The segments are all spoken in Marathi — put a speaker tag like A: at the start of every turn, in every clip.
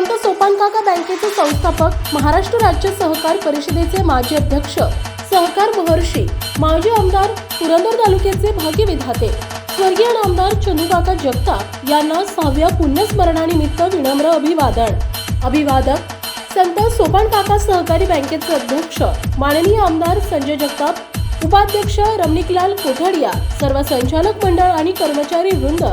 A: संत सोपानकाका बँकेचे संस्थापक महाराष्ट्र राज्य सहकार परिषदेचे माजी अध्यक्ष सहकार महर्षी माजी आमदार पुरंदर तालुक्याचे भाग्यविधाते स्वर्गीय नामदार चंदूकाका जगताप यांना सहाव्या पुण्यस्मरणानिमित्त विनम्र अभिवादन. अभिवादक संत सोपानकाका सहकारी बँकेचे अध्यक्ष माननीय आमदार संजय जगताप उपाध्यक्ष रमणिकलाल कोठाडिया सर्व संचालक मंडळ आणि कर्मचारी वृंद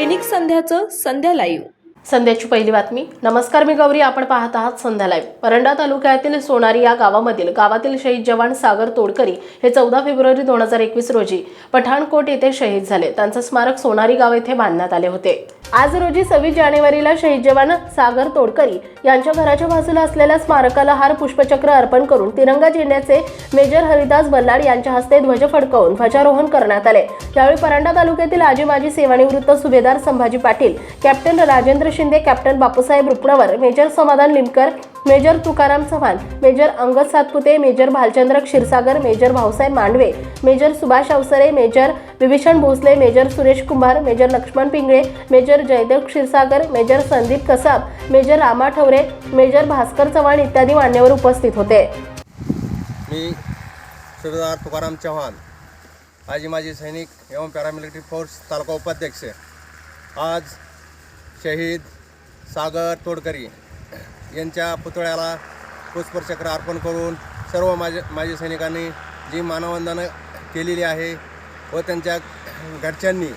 A: दैनिक संध्याचं संध्या लाईव्ह. संध्याची पहिली बातमी. नमस्कार मी गौरी आपण पाहत आहात संध्या लाईव्ह. परंडा तालुक्यातील सोनारी या गावामधील गावातील शहीद जवान सागर तोडकरी हे चौदा फेब्रुवारी दोन हजार एकवीस रोजी पठाणकोट येथे शहीद झाले. त्यांचं स्मारक सोनारी गाव येथे बांधण्यात आले होते. आज रोजी सव्वीस जानेवारीला शहीद जवान सागर तोडकरी यांच्या घराच्या बाजूला असलेल्या स्मारकाला हार पुष्पचक्र अर्पण करून तिरंगा झेंड्याचे मेजर हरिदास बल्लाड यांच्या हस्ते ध्वज फडकवून ध्वजारोहण करण्यात आले. यावेळी परांडा तालुक्यातील आजी माजी सेवानिवृत्त सुभेदार Sambhaji Patil captain Rajendra Shinde captain Bapusaheb Rupnavar major Samadhan Limkar major Tukaram Chavan major Angad Satpute major Bhalchandra Kshirsagar major Bhausaheb Mandave major Subhash Avasare major Bibhishan Bhosale major Suresh Kumbhar major Laxman Pingale major Jaydev Kshirsagar major Sandeep Kasab major Rama Thavare major Bhaskar Chavan इत्यादी मान्यवर उपस्थित होते.
B: मी सुभेदार तुकाराम चव्हाण आजी माजी सैनिक एवं पॅरामिलिटरी फोर्स तालुका उपाध्यक्ष आज शहीद सागर तोडकरी यांच्या पुतळ्याला पुष्पचक्र अर्पण करून सर्व माजी माजी सैनिकांनी जी मानवंदनं केलेली आहे व त्यांच्या घरच्यांनी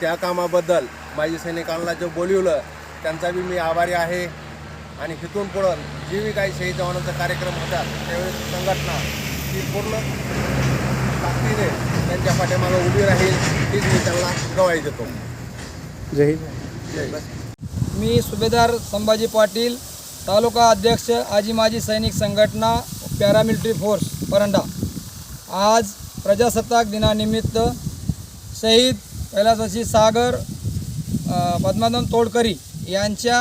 B: त्या कामाबद्दल माजी सैनिकांना जो बोलवलं त्यांचा बी मी आभारी आहे. आणि तिथून पुढं जे बी काही शहीद जवानांचा कार्यक्रम होतात त्यावेळेस संघटना ही पूर्ण ताकदीने त्यांच्या पाठीमागं उभी राहील हीच मी त्यांना गवाही देतो.
C: जय हिंद.
D: मी सुभेदार संभाजी पाटील तालुका अध्यक्ष आजी माजी सैनिक संघटना पॅरामिलिटरी फोर्स परंडा. आज प्रजासत्ताक दिनानिमित्त शहीद कैलासवासी सागर पद्मादन पद्मानंद तोडकरी यांच्या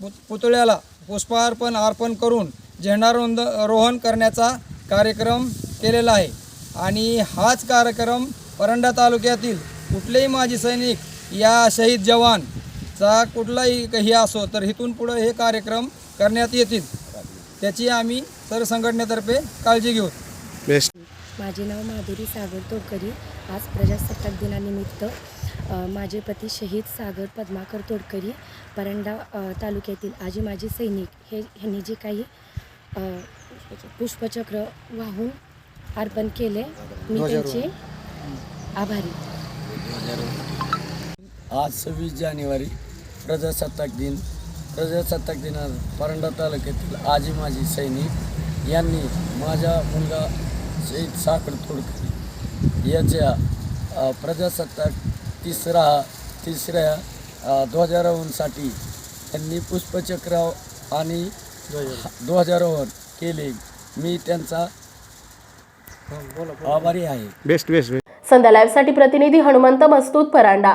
D: पु पुतळ्याला पुष्पार्पण अर्पण करून झेंडारोंद रोहण करण्याचा कार्यक्रम केलेला आहे. आणि हाच कार्यक्रम परंडा तालुक्यातील कुठलेही माजी सैनिक या शहीद जवान जवानचा कुठलाही हे असो तर इथून पुढं हे कार्यक्रम करण्यात येतील. त्याची आम्ही सरसंघटनेतर्फे काळजी घेऊ.
C: बेस्ट
E: माझे नाव माधुरी सागर तोडकरी. आज प्रजासत्ताक दिनानिमित्त माझे पती शहीद सागर पद्माकर तोडकरी परंडा तालुक्यातील आजी माजी सैनिक हे ह्यांनी जे काही पुष्पचक्र वाहून अर्पण केले मी त्यांचे आभारी.
F: आज सव्वीस जानेवारी प्रजासत्ताक दिन प्रजासत्ताक दिनात परंडा तालुक्यातील आजी माजी सैनिक यांनी माझा मुलगा शहीद साखर तोडकरी याच्या प्रजासत्ताक तिसरा तिसऱ्या ध्वजारोहणसाठी त्यांनी पुष्पचक्र आणि ध्वजारोहण केले. मी त्यांचा आभारी आहे.
C: बेस्ट बेस्ट बेस्ट
A: संध्या लाईव्हसाठी प्रतिनिधी हनुमंत मस्तूत परांडा.